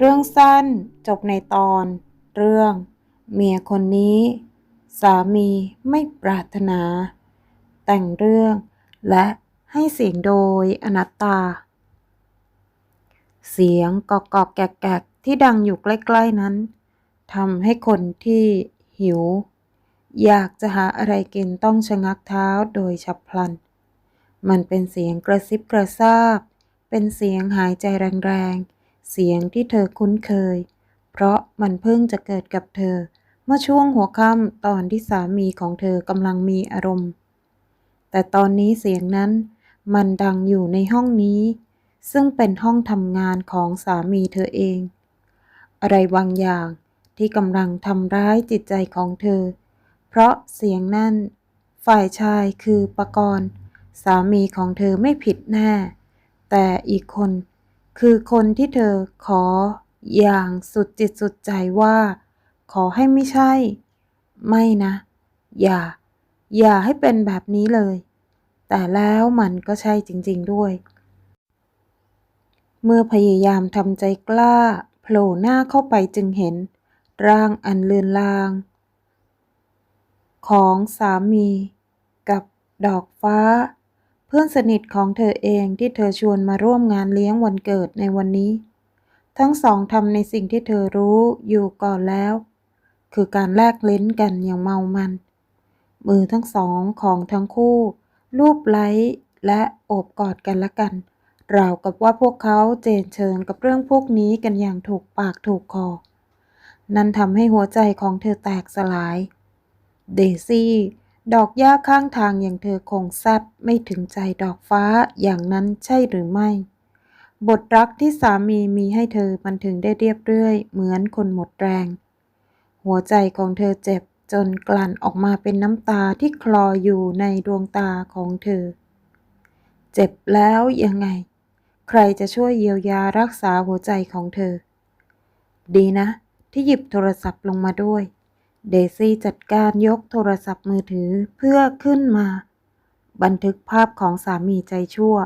เรื่องสั้นจบในตอน เรื่อง เมียคนนี้ สามีไม่ปรารถนา แต่งเรื่อง และให้เสียงโดยอนัตตา เสียงกอกกอกแกกแกกที่ดังอยู่ใกล้ ๆนั้นทำให้คนที่หิว อยากจะหาอะไรกินต้องชะงักเท้าโดยฉับพลัน มันเป็นเสียงกระซิบกระซาบ เป็นเสียงหายใจแรงๆ เสียงที่เธอคุ้นเคย เพราะมันเพิ่งจะเกิดกับเธอ เมื่อช่วงหัวค่ำตอนที่สามีของเธอกำลังมีอารมณ์ แต่ตอนนี้เสียงนั้นมันดังอยู่ในห้องนี้ ซึ่งเป็นห้องทำงานของสามีเธอเอง อะไรบางอย่างที่กำลังทำร้ายจิตใจของเธอ เพราะเสียงนั่น ฝ่ายชายคือปกรณ์สามีของเธอไม่ผิดแน่ แต่อีกคน คือคนที่เธอขออย่างสุดจิตสุดใจว่า ขอให้ไม่ใช่ ไม่นะ อย่า อย่าให้เป็นแบบนี้เลย แต่แล้วมันก็ใช่จริง ๆด้วย เมื่อพยายามทำใจกล้าโผล่หน้าเข้าไปจึงเห็น ร่างอันเลือนลาง ของสามีกับดอกฟ้า เพื่อนสนิทของเธอเองที่เธอชวนมาร่วมงานเลี้ยงวันเกิดในวันนี้ ทั้งสองทำในสิ่งที่เธอรู้อยู่ก่อนแล้ว คือการแลกลิ้นกันอย่างเมามัน มือทั้งสองของทั้งคู่ รูปไล้และโอบกอดกันละกัน ราวกับว่าพวกเขาเจนเชิญกับเรื่องพวกนี้กันอย่างถูกปากถูกคอ นั่นทำให้หัวใจของเธอแตกสลาย เดซี่ ดอกหญ้าข้างทางอย่างเธอคงแซบไม่ถึงใจดอกฟ้าอย่างนั้นใช่หรือไม่ บทรักที่สามีมีให้เธอมันถึงได้เรียบเรื่อย เหมือนคนหมดแรง หัวใจของเธอเจ็บจนกลั่นออกมาเป็นน้ำตาที่คลออยู่ในดวงตาของเธอ เจ็บแล้วยังไง ใครจะช่วยเยียวยารักษาหัวใจของเธอ ดีนะ ที่หยิบโทรศัพท์ลงมาด้วย เดซี่จัดการยกโทรศัพท์มือถือเพื่อขึ้นมา บันทึกภาพของสามีใจชั่ว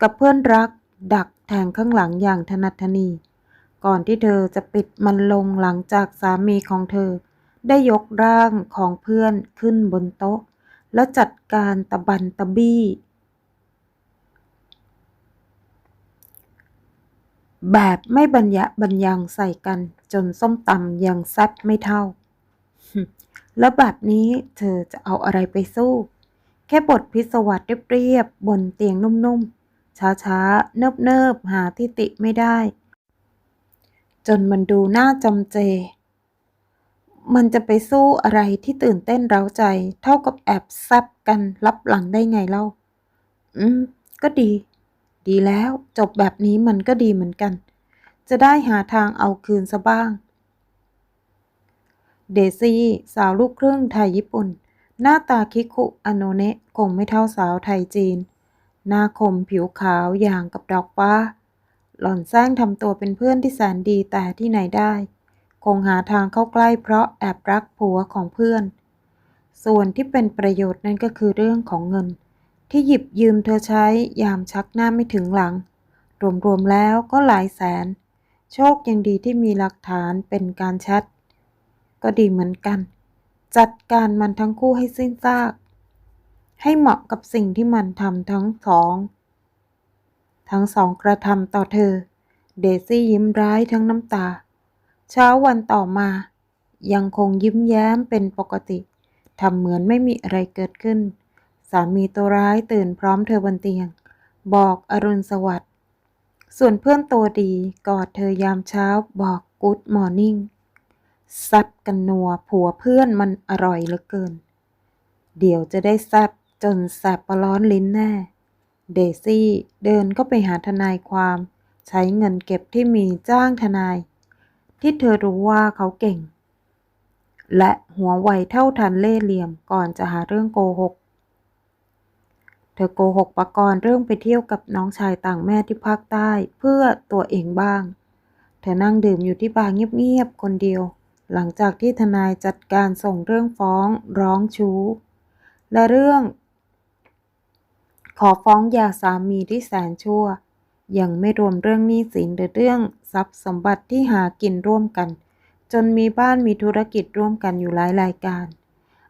กับเพื่อนรักดักแทงข้างหลังอย่างถนัดทนี ก่อนที่เธอจะปิดมันลงหลังจากสามีของเธอ ได้ยกร่างของเพื่อนขึ้นบนโต๊ะ แล้วจัดการตะบันตะบี้ แบบไม่บรรยะบรรยังใส่กันจนส้มตำยังแซ่บไม่เท่า แล้วแบบนี้เธอจะเอาอะไรไปสู้ แค่บทพิศวัตเรียบๆบนเตียงนุ่มๆ ช้าๆ เนิบๆ หาที่ติไม่ได้ จนมันดูน่าจำเจ มันจะไปสู้อะไรที่ตื่นเต้นเร้าใจ เท่ากับแอบแซบกันรับหลังได้ไงเล่า อืม ก็ดี ดีแล้วจบแบบนี้มันก็ดีเหมือนกัน จะได้หาทางเอาคืนซะบ้าง เดซี่สาวลูกครึ่งไทยญี่ปุ่น หน้าตาคิคุอโนเนะคงไม่เท่าสาวไทยจีน หน้าคมผิวขาวอย่างกับดอกฟ้า หล่อนแซงทำตัวเป็นเพื่อนที่แสนดีแต่ที่ไหนได้ คงหาทางเข้าใกล้เพราะแอบรักผัวของเพื่อน ส่วนที่เป็นประโยชน์นั่นก็คือเรื่องของเงิน ที่หยิบยืมเธอใช้ยามชักหน้าไม่ถึงหลัง รวมๆแล้วก็หลายแสน โชคยังดีที่มีหลักฐานเป็นการแชท ก็ดีเหมือนกัน จัดการมันทั้งคู่ให้สิ้นซาก ให้เหมาะกับสิ่งที่มันทำทั้งสอง ทั้งสองกระทำต่อเธอ เดซี่ยิ้มร้ายทั้งน้ำตา เช้าวันต่อมา ยังคงยิ้มแย้มเป็นปกติทำเหมือนไม่มีอะไรเกิดขึ้น สามีตัวร้ายตื่นพร้อมเธอบนเตียง บอกอรุณสวัสดิ์ส่วนเพื่อนตัวดีกอดเธอยามเช้าบอกกู๊ดมอร์นิ่ง ซัดกันนัวผัวเพื่อนมันอร่อยเหลือเกิน เดี๋ยวจะได้แซบจนแสบประร้อนลิ้นแน่ เดซี่เดินก็ไปหาทนายความ ใช้เงินเก็บที่มีจ้างทนาย ที่เธอรู้ว่าเขาเก่ง และหัวไวเท่าทันเล่เหลี่ยมก่อนจะหาเรื่องโกหก เธอโกหกปกรณ์เรื่องไปเที่ยวกับน้องชายต่างแม่ที่ภาคใต้เพื่อตัวเองบ้าง เธอนั่งดื่มอยู่ที่บาร์เงียบๆคนเดียว หลังจากที่ทนายจัดการส่งเรื่องฟ้องร้องชู้ และเรื่อง ขอฟ้องยาสามีที่แสนชั่ว ยังไม่รวมเรื่องหนี้สินหรือเรื่องทรัพย์สมบัติที่หากินร่วมกัน จนมีบ้านมีธุรกิจร่วมกันอยู่หลายรายการ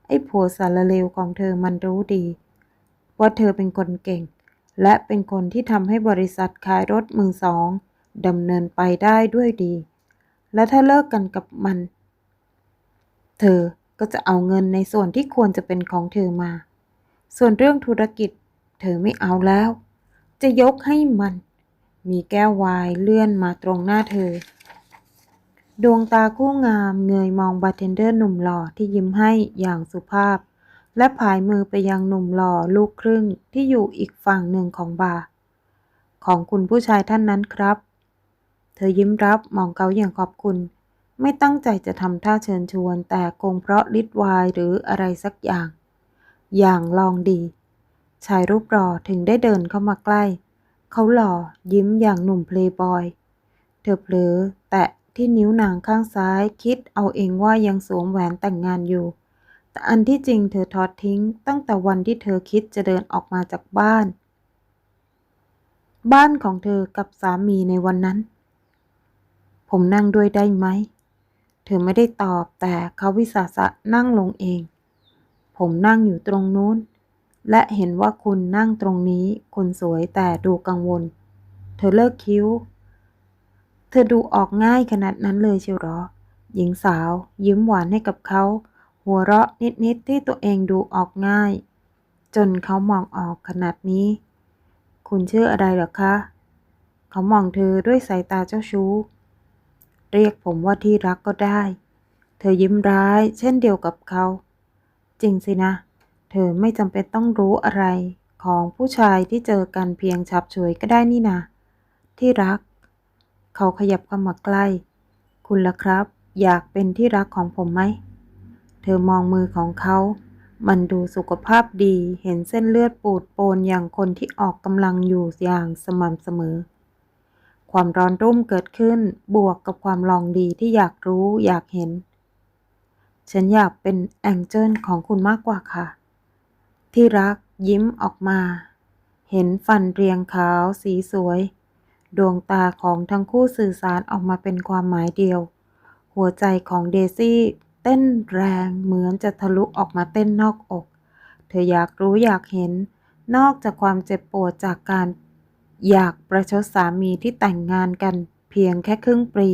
ไอ้ผัวสารเลวของเธอมันรู้ดี ว่าเธอเป็นคนเก่ง และเป็นคนที่ทำให้บริษัทขายรถมือสองดำเนินไปได้ด้วยดี และถ้าเลิกกันกับมัน เธอก็จะเอาเงินในส่วนที่ควรจะเป็นของเธอมา ส่วนเรื่องธุรกิจ เธอไม่เอาแล้ว จะยกให้มัน มีแก้ววายเลื่อนมาตรงหน้าเธอ ดวงตาคู่งามเงยมองบาร์เทนเดอร์หนุ่มหล่อที่ยิ้มให้อย่างสุภาพ และผายมือไปยังหนุ่มหล่อลูกครึ่งที่อยู่อีกฝั่งหนึ่งของบาร์ของคุณผู้ชายท่านนั้นครับ เธอยิ้มรับมองเขาอย่างขอบคุณ ไม่ตั้งใจจะทำท่าเชิญชวน แต่คงเพราะฤทธิ์วายหรืออะไรสักอย่าง อย่างลองดี ชายรูปหล่อถึงได้เดินเข้ามาใกล้ เขาหล่อยิ้มอย่างหนุ่มเพลย์บอย เธอเผลอแตะที่นิ้วนางข้างซ้ายคิดเอาเองว่ายังสวมแหวนแต่งงานอยู่ แต่อันที่จริงเธอทอดทิ้ง ตั้งแต่วันที่เธอคิดจะเดินออกมาจากบ้าน บ้านของเธอกับสามีในวันนั้น ผมนั่งด้วยได้ไหม เธอไม่ได้ตอบแต่เขาวิสาสะนั่งลงเอง ผมนั่งอยู่ตรงนู้น และเห็นว่าคุณนั่งตรงนี้ คุณสวยแต่ดูกังวล เธอเลิกคิ้ว เธอดูออกง่ายขนาดนั้นเลยเชียวหรอ หญิงสาว ยิ้มหวานให้กับเขา หัวเราะนิดๆที่ตัวเองดูออกง่าย จนเขามองออกขนาดนี้ คุณชื่ออะไรหรอคะ เขามองเธอด้วยสายตาเจ้าชู้ เรียกผมว่าที่รักก็ได้ เธอยิ้มร้าย เช่นเดียวกับเขา จริงสินะ เธอไม่จำเป็นต้องรู้อะไรของผู้ชายที่เจอกันเพียงฉับฉวยก็ได้นี่นะที่รัก เขาขยับเข้ามาใกล้ คุณล่ะครับ อยากเป็นที่รักของผมไหม เธอมองมือของเขา มันดูสุขภาพดี เห็นเส้นเลือดปูดโปนอย่างคนที่ออกกำลังอยู่อย่างสม่ำเสมอ ความร้อนรุ่มเกิดขึ้นบวกกับความลองดีที่อยากรู้อยากเห็น ฉันอยากเป็นแองเจิลของคุณมากกว่าค่ะ ที่รักยิ้มออกมา เห็นฟันเรียงขาวสีสวย ดวงตาของทั้งคู่สื่อสารออกมาเป็นความหมายเดียว หัวใจของเดซี่เต้นแรงเหมือนจะทะลุออกมาเต้นนอกอก เธออยากรู้อยากเห็น นอกจากความเจ็บปวดจากการ อยากประชดสามีที่แต่งงานกันเพียงแค่ครึ่งปี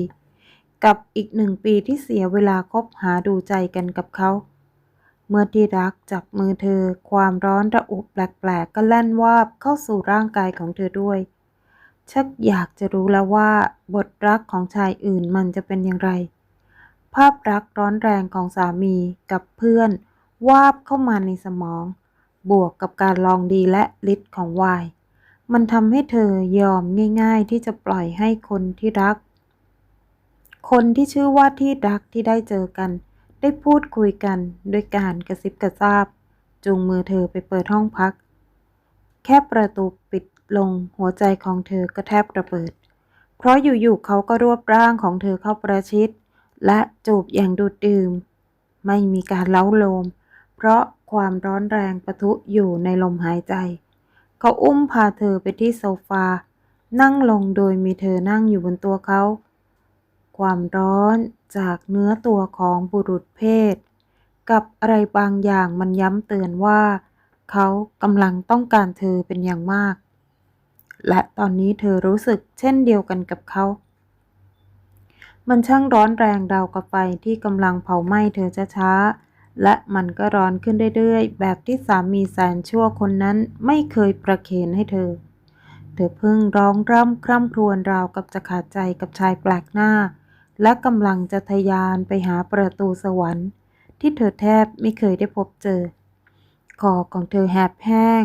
กับอีกหนึ่งปีที่เสียเวลาคบหาดูใจกันกับเขา เมื่อที่รักจับมือเธอ ความร้อนระอุแปลกๆก็แล่นวาบเข้าสู่ร่างกายของเธอด้วย ชักอยากจะรู้แล้วว่า บทรักของชายอื่นมันจะเป็นอย่างไร ภาพรักร้อนแรงของสามีกับเพื่อน วาบเข้ามาในสมอง บวกกับการลองดีและฤทธิ์ของวาย มันทำให้เธอยอมง่าย ๆ ที่จะปล่อยให้คนที่รัก คนที่ชื่อว่าที่รักที่ได้เจอกัน ได้พูดคุยกันด้วยการกระซิบกระซาบ จูงมือเธอไปเปิดห้องพัก แค่ประตูปิดลงหัวใจของเธอก็แทบระเบิด เพราะอยู่ๆเขาก็รวบร่างของเธอเข้าประชิด และจูบอย่างดูดดื่ม ไม่มีการเล้าโลม เพราะความร้อนแรงปะทุอยู่ในลมหายใจ เขาอุ้มพาเธอไปที่โซฟา นั่งลงโดยมีเธอนั่งอยู่บนตัวเขา ความร้อนจากเนื้อตัวของบุรุษเพศ กับอะไรบางอย่างมันย้ำเตือนว่า เขากำลังต้องการเธอเป็นอย่างมาก และตอนนี้เธอรู้สึกเช่นเดียวกันกับเขา มันช่างร้อนแรงราวกับไฟที่กำลังเผาไหม้เธอช้าๆ และมันก็ร้อนขึ้นเรื่อยๆ แบบที่สามีแสนชั่วคนนั้นไม่เคยประเคนให้เธอ เธอเพิ่งร้องร่ำคร่ำครวญราวกับจะขาดใจกับชายแปลกหน้า และกำลังจะทะยานไปหาประตูสวรรค์ ที่เธอแทบไม่เคยได้พบเจอ คอของเธอแหบแห้ง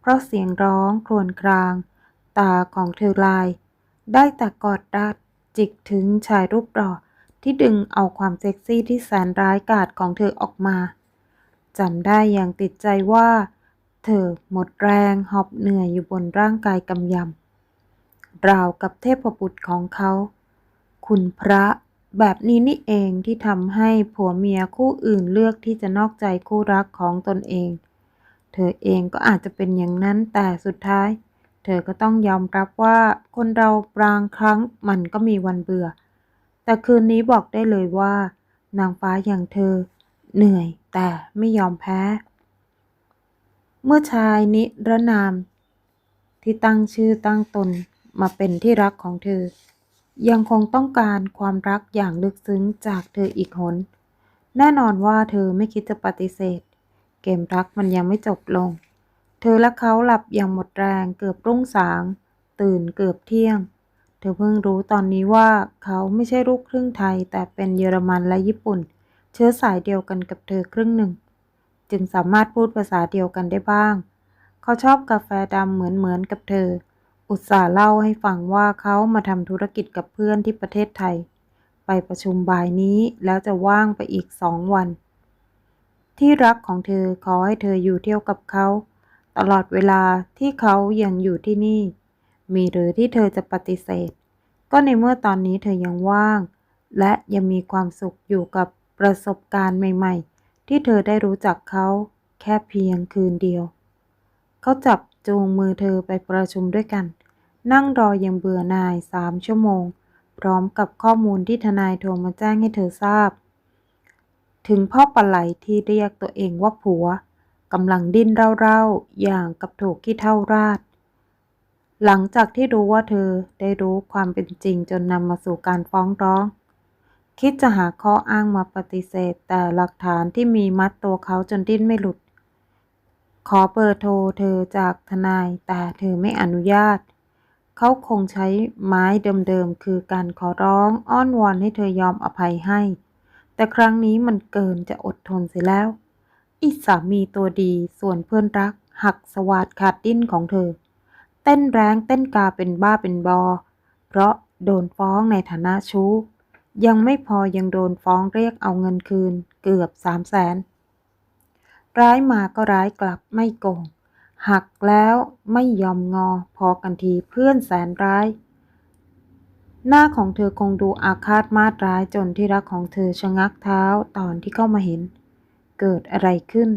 เพราะเสียงร้องครวญคราง ตาของเธอลาย ได้แต่กอดรัดจิกถึงชายรูปหล่อ ที่ดึงเอาความเซ็กซี่ที่แสนร้ายกาจของเธอออกมาจำได้อย่างติดใจว่า เธอหมดแรงหอบเหนื่อยอยู่บนร่างกายกำยำราวกับเทพบุตรของเขา คุณพระแบบนี้นี่เองที่ทำให้ผัวเมียคู่อื่นเลือกที่จะนอกใจคู่รักของตนเอง เธอเองก็อาจจะเป็นอย่างนั้นแต่สุดท้าย เธอก็ต้องยอมรับว่าคนเราบางครั้งมันก็มีวันเบื่อ แต่คืนนี้บอกได้เลยว่า นางฟ้าอย่างเธอ เหนื่อยแต่ไม่ยอมแพ้ เมื่อชายนิรนาม ที่ตั้งชื่อตั้งตนมาเป็นที่รักของเธอ ยังคงต้องการความรักอย่างลึกซึ้งจากเธออีกหน แน่นอนว่าเธอไม่คิดจะปฏิเสธ เกมรักมันยังไม่จบลง เธอและเขาหลับอย่างหมดแรงเกือบรุ่งสาง ตื่นเกือบเที่ยง เธอเพิ่งรู้ตอนนี้ว่าเขาไม่ใช่ลูกครึ่งไทย แต่เป็นเยอรมันและญี่ปุ่น เชื้อสายเดียวกันกับเธอครึ่งหนึ่ง จึงสามารถพูดภาษาเดียวกันได้บ้าง เขาชอบกาแฟดำเหมือนเหมือนกับเธอ อุตส่าห์เล่าให้ฟังว่าเขามาทำธุรกิจกับเพื่อนที่ประเทศไทย ไปประชุมบ่ายนี้แล้วจะว่างไปอีกสองวัน ที่รักของเธอขอให้เธออยู่เที่ยวกับเขา ตลอดเวลาที่เขายังอยู่ที่นี่ มีหรือที่เธอจะปฏิเสธ ก็ในเมื่อตอนนี้เธอยังว่าง และยังมีความสุขอยู่กับประสบการณ์ใหม่ ๆ ที่เธอได้รู้จักเขาแค่เพียงคืนเดียว เขาจับจูงมือเธอไปประชุมด้วยกัน นั่งรอยังเบื่อหน่ายสามชั่วโมง พร้อมกับข้อมูลที่ทนายโทรมาแจ้งให้เธอทราบ ถึงพ่อปลาไหลที่เรียกตัวเองว่าผัวกำลังดิ้นเร่าๆ อย่างกับถูกขี้เท่าราด หลังจากที่รู้ว่าเธอได้รู้ความเป็นจริงจนนำมาสู่การฟ้องร้อง คิดจะหาข้ออ้างมาปฏิเสธ แต่หลักฐานที่มีมัดตัวเขาจนดิ้นไม่หลุด ขอเบอร์โทรเธอจากทนายแต่เธอไม่อนุญาต เขาคงใช้ไม้เดิมๆคือการขอร้องอ้อนวอนให้เธอยอมอภัยให้ แต่ครั้งนี้มันเกินจะอดทนเสียแล้ว อีสามีตัวดีส่วนเพื่อนรักหักสวาดขาดดิ้นของเธอ ต้นแรงเต้นกาเป็นบ้าเป็นบอ เพราะโดนฟ้องในฐานะชู้ ยังไม่พอยังโดนฟ้องเรียกเอาเงินคืนเกือบสามแสนร้ายมาก็ร้ายกลับไม่โกง หักแล้วไม่ยอมงอพอกันทีเพื่อนแสนร้าย หน้าของเธอคงดูอาฆาตมาดร้ายจนที่รักของเธอชะงักเท้าตอนที่เข้ามาเห็น เกิดอะไรขึ้น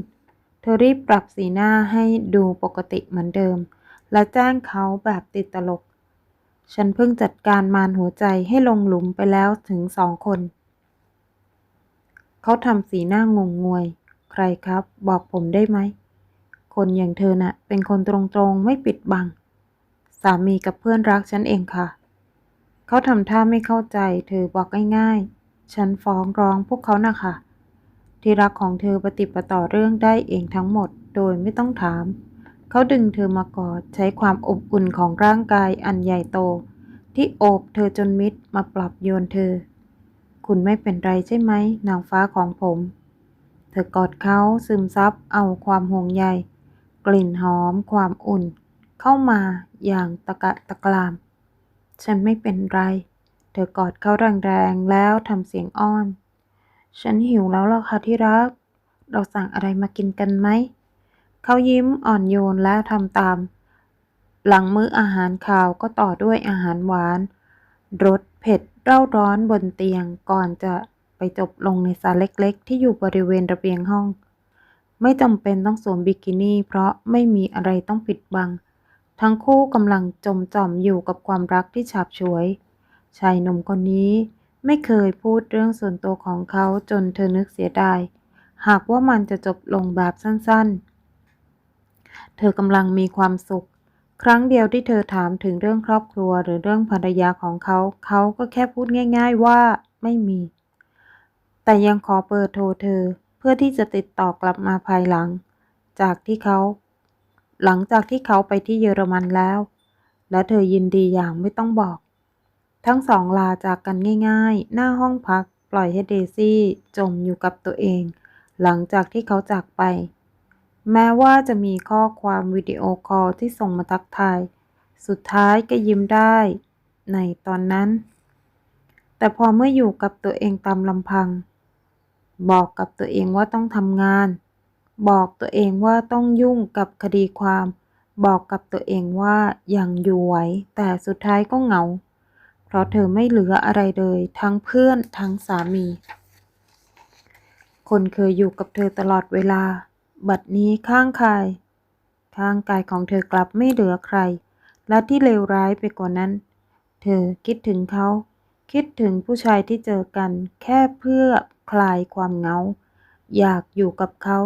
เธอรีบปรับสีหน้าให้ดูปกติเหมือนเดิม และแจ้งเขาแบบติดตลก ฉันเพิ่งจัดการมารหัวใจให้ลงหลุมไปแล้วถึงสองคน เขาทำสีหน้างงงวย ใครครับ บอกผมได้ไหม คนอย่างเธอน่ะ เป็นคนตรงๆไม่ปิดบัง สามีกับเพื่อนรักฉันเองค่ะ เขาทำท่าไม่เข้าใจ เธอบอกง่ายๆ ฉันฟ้องร้องพวกเขานะคะที่รักของเธอปฏิปต่อเรื่องได้เองทั้งหมดโดยไม่ต้องถาม เขาดึงเธอมากอดใช้ความอบอุ่นของร่างกายอันใหญ่โต ที่โอบเธอจนมิดมาปรับโยนเธอ คุณไม่เป็นไรใช่ไหม นางฟ้าของผม เธอกอดเขาซึมซับเอาความห่วงใยกลิ่นหอมความอุ่น เข้ามาอย่างตะกะตะกราม ฉันไม่เป็นไร เธอกอดเขาแรงๆแล้วทำเสียงอ้อน ฉันหิวแล้วล่ะค่ะที่รัก เราสั่งอะไรมากินกันไหม เขายิ้มอ่อนโยนแล้วทำตาม หลังมื้ออาหารคาวก็ต่อด้วยอาหารหวานรสเผ็ดเร่าร้อนบนเตียงก่อนจะไปจบลงในศาเล็กๆ ที่อยู่บริเวณระเบียงห้อง ไม่จำเป็นต้องสวมบิกินี่ เพราะไม่มีอะไรต้องปิดบัง ทั้งคู่กำลังจมจ่อมอยู่กับความรักที่ฉาบฉวย ชายหนุ่มคนนี้ไม่เคยพูดเรื่องส่วนตัวของเขาจนเธอนึกเสียดาย หากว่ามันจะจบลงแบบสั้นๆ เธอกำลังมีความสุข ครั้งเดียวที่เธอถามถึงเรื่องครอบครัวหรือเรื่องภรรยาของเขา เขาก็แค่พูดง่าย ๆว่าไม่มี แต่ยังขอเบอร์โทรเธอเพื่อที่จะติดต่อกลับมาภายหลัง จากที่เขา หลังจากที่เขาไปที่เยอรมันแล้ว และเธอยินดีอย่างไม่ต้องบอก ทั้งสองลาจากกันง่าย ๆ หน้าห้องพักปล่อยให้เดซี่จมอยู่กับตัวเอง หลังจากที่เขาจากไป แม้ว่าจะมีข้อความวิดีโอคอลที่ส่งมาทักทาย สุดท้ายก็ยิ้มได้ในตอนนั้น แต่พอเมื่ออยู่กับตัวเองตามลำพัง บอกกับตัวเองว่าต้องทำงาน บอกตัวเองว่าต้องยุ่งกับคดีความ บอกกับตัวเองว่ายังอยู่ไหวแต่สุดท้ายก็เหงา เพราะเธอไม่เหลืออะไรเลย ทั้งเพื่อนทั้งสามี คนเคยอยู่กับเธอตลอดเวลา บัดนี้ข้างกาย ข้างกายของเธอกลับไม่เหลือใคร และที่เลวร้ายไปกว่านั้น เธอคิดถึงเขา คิดถึงผู้ชายที่เจอกัน แค่เพื่อคลายความเหงา อยากอยู่กับเขา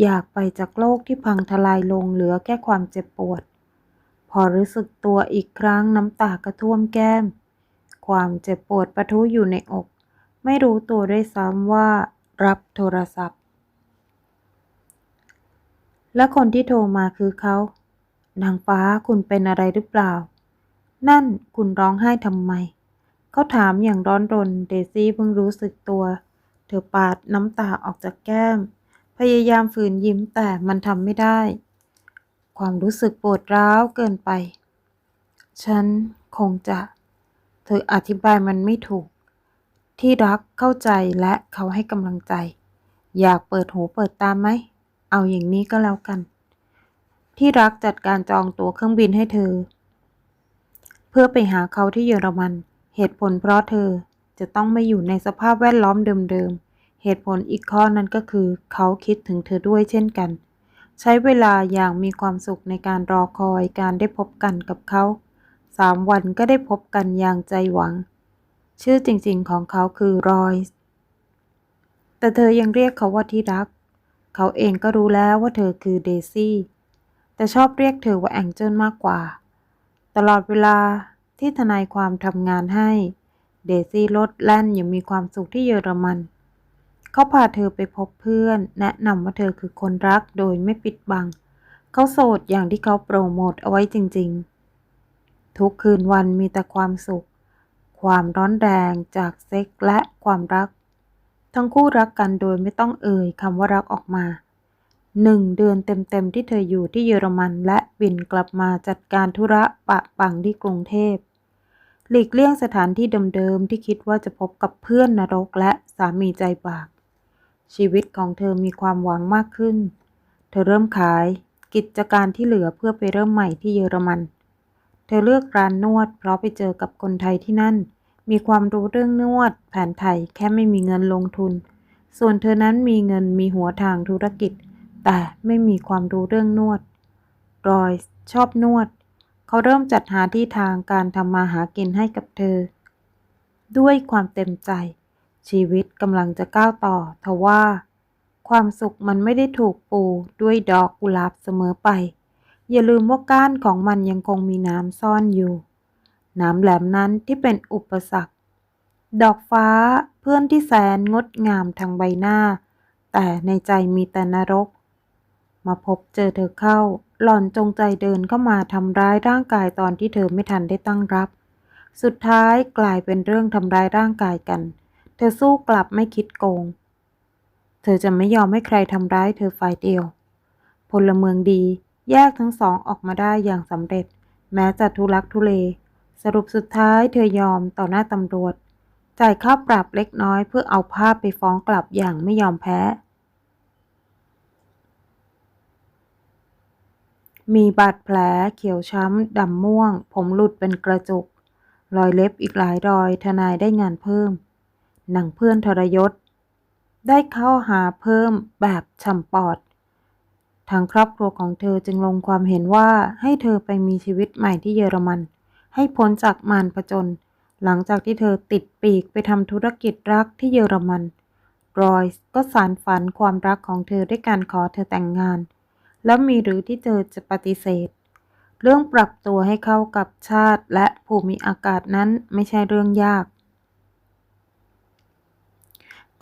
อยากไปจากโลกที่พังทลายลงเหลือแค่ความเจ็บปวด พอรู้สึกตัวอีกครั้งน้ำตากระท่วมแก้ม ความเจ็บปวดประทุอยู่ในอก ไม่รู้ตัวด้วยซ้ำว่ารับโทรศัพท์ และคนที่โทรมาคือเขา นางฟ้าคุณเป็นอะไรหรือเปล่า นั่นคุณร้องไห้ทำไม เขาถามอย่างร้อนรน เดซี่เพิ่งรู้สึกตัว เธอปาดน้ำตาออกจากแก้ม พยายามฝืนยิ้มแต่มันทำไม่ได้ ความรู้สึกปวดร้าวเกินไป ฉันคงจะ เธออธิบายมันไม่ถูก ที่รักเข้าใจและเขาให้กำลังใจ อยากเปิดหูเปิดตาไหม เอาอย่างนี้ก็แล้วกัน ที่รักจัดการจองตั๋วเครื่องบินให้เธอ เพื่อไปหาเขาที่เยอรมัน เหตุผลเพราะเธอจะต้องไม่อยู่ในสภาพแวดล้อมเดิมๆ เหตุผลอีกข้อนั้นก็คือ เขาคิดถึงเธอด้วยเช่นกัน ใช้เวลาอย่างมีความสุขในการรอคอยการได้พบกันกับเขาสามวันก็ได้พบกันอย่างใจหวัง ชื่อจริงๆของเขาคือรอยส์แต่เธอยังเรียกเขาว่าที่รัก เขาเองก็รู้แล้วว่าเธอคือเดซี่แต่ชอบเรียกเธอว่าแองเจิลมากกว่า ตลอดเวลาที่ทนายความทำงานให้ เดซี่ลดแล่นอย่างมีความสุขที่เยอรมัน เขาพาเธอไปพบเพื่อน แนะนำว่าเธอคือคนรักโดยไม่ปิดบัง เขาโสดอย่างที่เขาโปรโมทเอาไว้จริง ๆ ทุกคืนวันมีแต่ความสุข ความร้อนแรงจากเซ็กและความรัก ทั้งคู่รักกันโดยไม่ต้องเอ่ยคำว่ารักออกมาหนึ่งเดือนเต็มๆที่เธออยู่ที่เยอรมันและบินกลับมาจัดการธุระปะปังที่กรุงเทพ หลีกเลี่ยงสถานที่เดิมๆที่คิดว่าจะพบกับเพื่อนนรกและสามีใจบาปชีวิตของเธอมีความหวังมากขึ้น เธอเริ่มขายกิจการที่เหลือเพื่อไปเริ่มใหม่ที่เยอรมัน เธอเลือกร้านนวดเพราะไปเจอกับคนไทยที่นั่น มีความรู้เรื่องนวดแผนไทยแค่ไม่มีเงินลงทุน ส่วนเธอนั้นมีเงินมีหัวทางธุรกิจ แต่ไม่มีความรู้เรื่องนวด รอยชอบนวด เขาเริ่มจัดหาที่ทางการทำมาหากินให้กับเธอ ด้วยความเต็มใจ ชีวิตกำลังจะก้าวต่อทว่า ความสุขมันไม่ได้ถูกปูด้วยดอกกุหลาบเสมอไป อย่าลืมว่าก้านของมันยังคงมีน้ำซ่อนอยู่ น้ำแหลมนั้นที่เป็นอุปสรรค ดอกฟ้าเพื่อนที่แสนงดงามทางใบหน้า แต่ในใจมีแต่นรก มาพบเจอเธอเข้า หล่อนจงใจเดินเข้ามาทำร้ายร่างกายตอนที่เธอไม่ทันได้ตั้งรับ สุดท้ายกลายเป็นเรื่องทำร้ายร่างกายกัน เธอสู้กลับไม่คิดโกง เธอจะไม่ยอมให้ใครทำร้ายเธอฝ่ายเดียว พลเมืองดีแยกทั้งสองออกมาได้อย่างสำเร็จ แม้จะทุลักทุเล สรุปสุดท้ายเธอยอมต่อหน้าตำรวจ จ่ายค่าปรับเล็กน้อยเพื่อเอาภาพไปฟ้องกลับอย่างไม่ยอมแพ้ มีบาดแผลเขียวช้ำดำม่วง ผมหลุดเป็นกระจุก รอยเล็บอีกหลายรอยทนายได้งานเพิ่ม หนังเพื่อนทรยศ ได้เข้าหาเพิ่มแบบฉ่ำปอดทางครอบครัวของเธอจึงลงความเห็นว่าให้เธอไปมีชีวิตใหม่ที่เยอรมัน ให้พ้นจากมารผจญหลังจากที่เธอติดปีกไปทำธุรกิจรักที่เยอรมัน รอยส์ก็สารฝันความรักของเธอด้วยการขอเธอแต่งงาน แล้วมีหรือที่เธอจะปฏิเสธ เรื่องปรับตัวให้เข้ากับชาติและภูมิอากาศนั้นไม่ใช่เรื่องยาก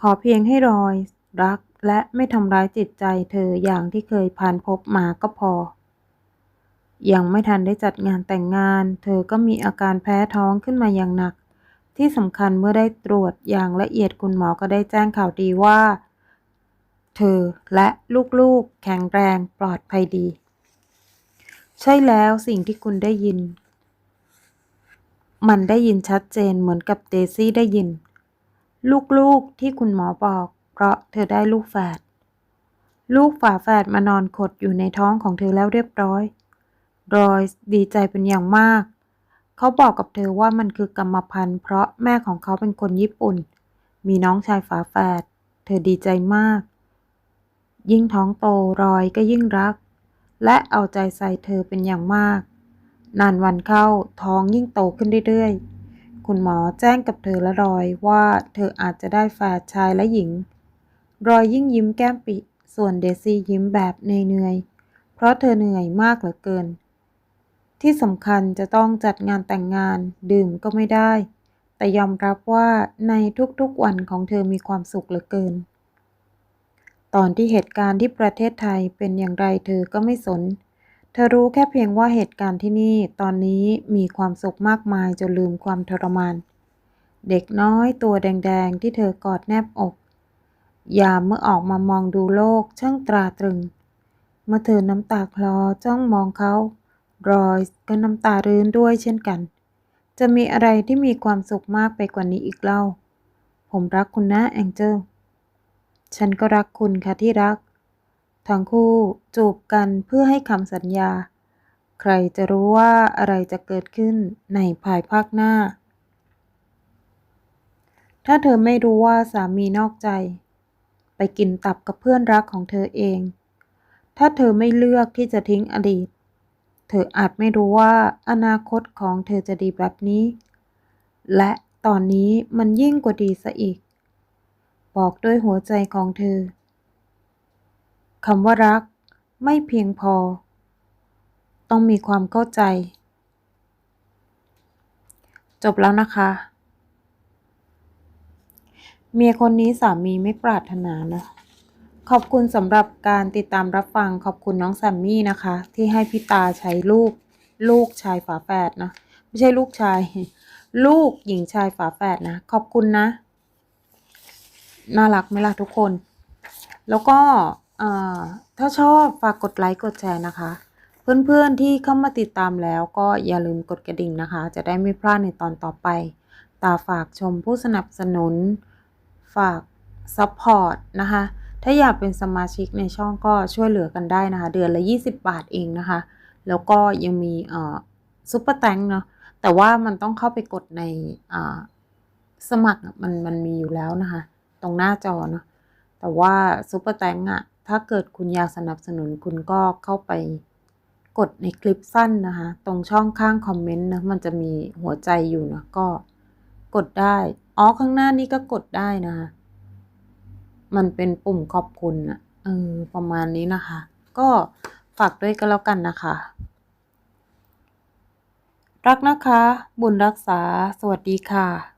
ขอเพียงให้รอยส์รักและไม่ทำร้ายจิตใจเธออย่างที่เคยผ่านพบมาก็พอ ยังไม่ทันได้จัดงานแต่งงาน เธอก็มีอาการแพ้ท้องขึ้นมาอย่างหนัก ที่สำคัญเมื่อได้ตรวจอย่างละเอียดคุณหมอก็ได้แจ้งข่าวดีว่า เธอและลูกๆ แข็งแรงปลอดภัยดี ใช่แล้วสิ่งที่คุณได้ยิน มันได้ยินชัดเจนเหมือนกับเดซี่ได้ยิน ลูกๆที่คุณหมอบอก เพราะเธอได้ลูกแฝดลูกฝาแฝดมานอนขดอยู่ในท้องของเธอแล้วเรียบร้อย รอยส์ดีใจเป็นอย่างมาก เขาบอกกับเธอว่ามันคือกรรมพันธุ์เพราะแม่ของเขาเป็นคนญี่ปุ่น มีน้องชายฝาแฝด เธอดีใจมาก ยิ่งท้องโตรอยก็ยิ่งรัก และเอาใจใส่เธอเป็นอย่างมาก นานวันเข้าท้องยิ่งโตขึ้นเรื่อยๆ คุณหมอแจ้งกับเธอและรอยว่าเธออาจจะได้แฝดชายและหญิง รอยยิ่งยิ้มแก้มปิส่วนเดซี่ยิ้มแบบเหนื่อยๆเพราะเธอเหนื่อยมากเหลือเกิน ที่สำคัญจะต้องจัดงานแต่งงานดื่มก็ไม่ได้ แต่ยอมรับว่าในทุกๆวันของเธอมีความสุขเหลือเกิน ตอนที่เหตุการณ์ที่ประเทศไทยเป็นอย่างไรเธอก็ไม่สน เธอรู้แค่เพียงว่าเหตุการณ์ที่นี่ตอนนี้มีความสุขมากมายจนลืมความทรมาน เด็กน้อยตัวแดงๆที่เธอกอดแนบอกยามเมื่อออกมามองดูโลกช่างตราตรึง เมื่อเธอน้ำตาคลอจ้องมองเขา รอยส์ก็น้ำตารื้นด้วยเช่นกัน จะมีอะไรที่มีความสุขมากไปกว่านี้อีกเล่า ผมรักคุณนะแองเจิลฉันก็รักคุณค่ะที่รัก ทั้งคู่จูบกันเพื่อให้คำสัญญา ใครจะรู้ว่าอะไรจะเกิดขึ้นในภายภาคหน้า ถ้าเธอไม่รู้ว่าสามีนอกใจ ไปกินตับกับเพื่อนรักของเธอเอง ถ้าเธอไม่เลือกที่จะทิ้งอดีต เธออาจไม่รู้ว่าอนาคตของเธอจะดีแบบนี้ และตอนนี้มันยิ่งกว่าดีซะอีก บอกด้วยหัวใจของเธอคำว่ารักไม่เพียงพอ ต้องมีความเข้าใจ จบแล้วนะคะ เมียคนนี้สามีไม่ปรารถนานะ ขอบคุณสำหรับการติดตามรับฟังขอบคุณน้องแซมมี่นะคะ ที่ให้พี่ตาใช้ลูก ลูกชายฝาแฝดนะ ไม่ใช่ลูกชาย ลูกหญิงชายฝาแฝดนะ ขอบคุณนะ น่ารักไหมล่ะทุกคน แล้วก็ถ้าชอบฝากกดไลค์กดแชร์นะคะ เพื่อนๆที่เข้ามาติดตามแล้วก็อย่าลืมกดกระดิ่งนะคะ จะได้ไม่พลาดในตอนต่อไป ตาฝากชมผู้สนับสนุน ฝากซัพพอร์ตนะคะ ถ้าอยากเป็นสมาชิกในช่องก็ช่วยเหลือกันได้นะคะ เดือนละ 20 บาทเองนะคะ แล้วก็ยังมีเอ่อซุปเปอร์แตงเนาะแต่ว่ามันต้องเข้าไปกดในอ่าสมัครมันมันมีอยู่แล้วนะคะ ตรงหน้าจอเนาะแต่ว่าซุปเปอร์แตงอะถ้าเกิดคุณอยากสนับสนุนคุณก็เข้าไปกดในคลิปสั้นนะคะ ตรงช่องข้างคอมเมนต์นะมันจะมีหัวใจอยู่นะก็กดได้ อ๋อ ข้างหน้านี้ก็กดได้นะคะ มันเป็นปุ่มขอบคุณอะเออประมาณนี้นะคะ ก็ฝากด้วยก็แล้วกันนะคะ รักนะคะ บุญรักษา สวัสดีค่ะ